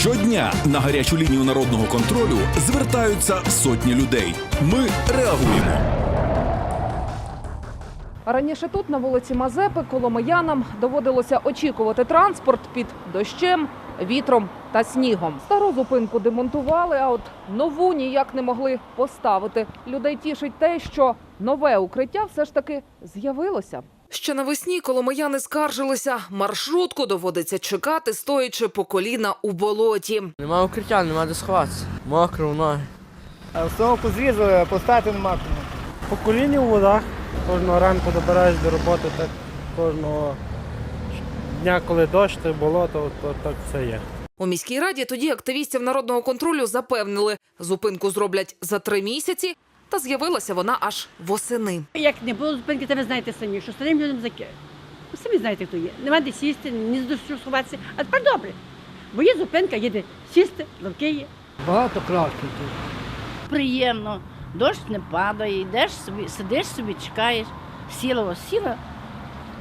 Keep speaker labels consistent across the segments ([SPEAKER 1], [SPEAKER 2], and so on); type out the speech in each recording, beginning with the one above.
[SPEAKER 1] Щодня на гарячу лінію народного контролю звертаються сотні людей. Ми реагуємо.
[SPEAKER 2] Раніше тут, на вулиці Мазепи, коломиянам доводилося очікувати транспорт під дощем, вітром та снігом. Стару зупинку демонтували, а от нову ніяк не могли поставити. Людей тішить те, що нове укриття все ж таки з'явилося. Ще навесні коломияни скаржилися, маршрутку доводиться чекати, стоячи по коліна у болоті.
[SPEAKER 3] Нема укриття, нема де сховатися. Мокро в ноги.
[SPEAKER 4] А Стовку зрізали, поставити нема кому.
[SPEAKER 5] По коліні у водах. Кожного ранку добираєш до роботи, так кожного дня, коли дощ, то болото, то так все є.
[SPEAKER 2] У міській раді тоді активістів народного контролю запевнили, зупинку зроблять за три місяці, та з'явилася вона аж восени.
[SPEAKER 6] Як не було зупинки, то ви знаєте самі, що старим людям заке. Ви самі знаєте, хто є. Нема де сісти, ні до що сховатися. А тепер добре. Бо є зупинка, є де сісти, лавки є.
[SPEAKER 4] Багато кроків тут.
[SPEAKER 7] приємно. Дощ не падає, йдеш собі, сидиш собі, чекаєш. Сіла, сіла.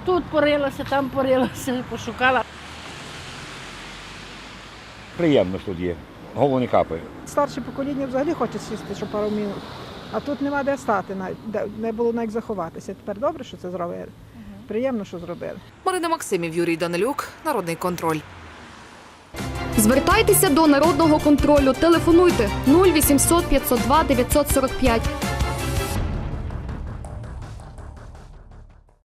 [SPEAKER 7] Тут порилася, там порилася, пошукала.
[SPEAKER 8] Приємно що тут є. Голову не капає.
[SPEAKER 9] Старше покоління взагалі хоче сісти, що пару минут. А тут нема де стати, не було навіть заховатися. Тепер добре, що це зробили. Приємно, що зробили.
[SPEAKER 2] Марина Максимів, Юрій Данилюк, Народний контроль.
[SPEAKER 10] Звертайтеся до народного контролю. Телефонуйте 0800 502 945